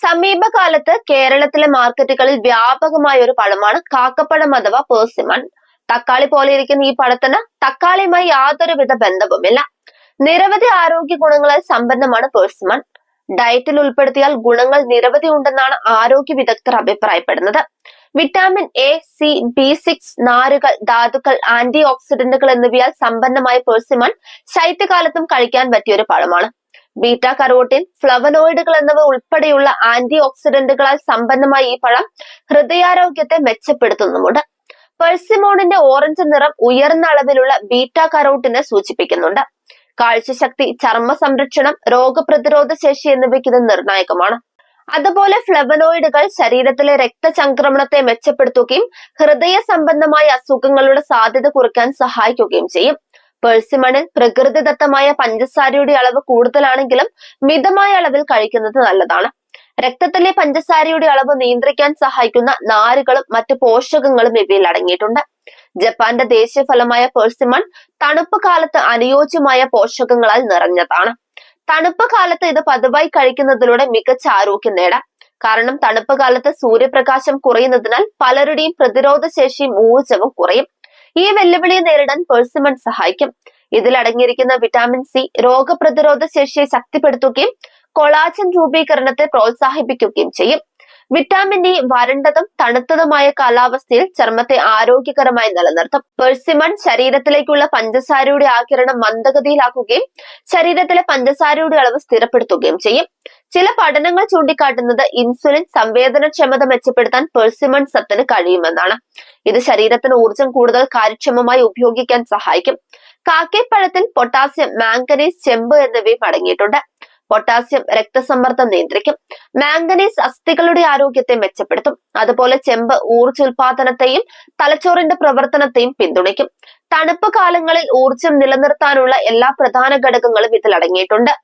സമീപകാലത്ത് കേരളത്തിലെ മാർക്കറ്റുകളിൽ വ്യാപകമായ ഒരു പഴമാണ് കാക്കപ്പഴം അഥവാ പേഴ്സിമൺ തക്കാളി പോലെ ഇരിക്കുന്ന ഈ പഴത്തിന് തക്കാളിയുമായി യാതൊരുവിധ ബന്ധവുമില്ല. നിരവധി ആരോഗ്യ ഗുണങ്ങളാൽ സമ്പന്നമാണ് പേഴ്സിമൺ ഡയറ്റിൽ ഉൾപ്പെടുത്തിയാൽ ഗുണങ്ങൾ നിരവധി ഉണ്ടെന്നാണ് ആരോഗ്യ വിദഗ്ധർ അഭിപ്രായപ്പെടുന്നത്. Vitamin A C B six നാരുകൾ ധാതുക്കൾ ആന്റി ഓക്സിഡന്റുകൾ എന്നിവയാൽ സമ്പന്നമായ പേഴ്സിമൺ ശൈത്യകാലത്തും കഴിക്കാൻ പറ്റിയ ഒരു പഴമാണ്. ബീറ്റ കരോട്ടിൻ ഫ്ലവനോയിഡുകൾ എന്നിവ ഉൾപ്പെടെയുള്ള ആന്റി ഓക്സിഡന്റുകളാൽ സമ്പന്നമായ ഈ പഴം ഹൃദയാരോഗ്യത്തെ മെച്ചപ്പെടുത്തുന്നുമുണ്ട്. പെഴ്സിമോണിന്റെ ഓറഞ്ച് നിറം ഉയർന്ന അളവിലുള്ള ബീറ്റ കരോട്ടിനെ സൂചിപ്പിക്കുന്നുണ്ട്. കാഴ്ചശക്തി ചർമ്മ സംരക്ഷണം രോഗപ്രതിരോധ ശേഷി എന്നിവയ്ക്ക് ഇത് നിർണായകമാണ്. അതുപോലെ ഫ്ലവനോയിഡുകൾ ശരീരത്തിലെ രക്തചംക്രമണത്തെ മെച്ചപ്പെടുത്തുകയും ഹൃദയ സംബന്ധമായ അസുഖങ്ങളുടെ സാധ്യത കുറയ്ക്കാൻ സഹായിക്കുകയും ചെയ്യും. പേഴ്സിമണിൽ പ്രകൃതിദത്തമായ പഞ്ചസാരയുടെ അളവ് കൂടുതലാണെങ്കിലും മിതമായ അളവിൽ കഴിക്കുന്നത് നല്ലതാണ്. രക്തത്തിലെ പഞ്ചസാരയുടെ അളവ് നിയന്ത്രിക്കാൻ സഹായിക്കുന്ന നാരുകളും മറ്റു പോഷകങ്ങളും ഇവയിൽ അടങ്ങിയിട്ടുണ്ട്. ജപ്പാന്റെ ദേശീയ ഫലമായ പേഴ്സിമൺ തണുപ്പ് കാലത്ത് അനുയോജ്യമായ പോഷകങ്ങളാൽ നിറഞ്ഞതാണ്. തണുപ്പ് കാലത്ത് ഇത് പതിവായി കഴിക്കുന്നതിലൂടെ മികച്ച ആരോഗ്യം നേടാം. കാരണം തണുപ്പ് കാലത്ത് സൂര്യപ്രകാശം കുറയുന്നതിനാൽ പലരുടെയും പ്രതിരോധ ശേഷിയും ഊർജവും കുറയും. ഈ വെല്ലുവിളിയെ നേരിടാൻ പേഴ്സിമൺ സഹായിക്കും. ഇതിൽ അടങ്ങിയിരിക്കുന്ന വിറ്റാമിൻ സി രോഗപ്രതിരോധ ശേഷിയെ ശക്തിപ്പെടുത്തുകയും കൊളാജൻ രൂപീകരണത്തെ പ്രോത്സാഹിപ്പിക്കുകയും ചെയ്യും. വിറ്റാമിൻ ഡി വരണ്ടതും തണുത്തതുമായ കാലാവസ്ഥയിൽ ചർമ്മത്തെ ആരോഗ്യകരമായി നിലനിർത്തും. പെർസിമൺ ശരീരത്തിലേക്കുള്ള പഞ്ചസാരയുടെ ആകിരണം മന്ദഗതിയിലാക്കുകയും ശരീരത്തിലെ പഞ്ചസാരയുടെ അളവ് സ്ഥിരപ്പെടുത്തുകയും ചെയ്യും. ചില പഠനങ്ങൾ ചൂണ്ടിക്കാട്ടുന്നത് ഇൻസുലിൻ സംവേദനക്ഷമത മെച്ചപ്പെടുത്താൻ പെർസിമൺ സത്തിന് കഴിയുമെന്നാണ്. ഇത് ശരീരത്തിന് ഊർജം കൂടുതൽ കാര്യക്ഷമമായി ഉപയോഗിക്കാൻ സഹായിക്കും. കാക്കേപ്പഴത്തിൽ പൊട്ടാസ്യം മാംഗനീസ് ചെമ്പ് എന്നിവയും അടങ്ങിയിട്ടുണ്ട്. പൊട്ടാസ്യം രക്തസമ്മർദ്ദം നിയന്ത്രിക്കും. മാംഗനീസ് അസ്ഥികളുടെ ആരോഗ്യത്തെ മെച്ചപ്പെടുത്തും. അതുപോലെ ചെമ്പ് ഊർജോൽപാദനത്തെയും തലച്ചോറിന്റെ പ്രവർത്തനത്തെയും പിന്തുണയ്ക്കും. തണുപ്പ് കാലങ്ങളിൽ ഊർജം നിലനിർത്താനുള്ള എല്ലാ പ്രധാന ഘടകങ്ങളും ഇതിൽ അടങ്ങിയിട്ടുണ്ട്.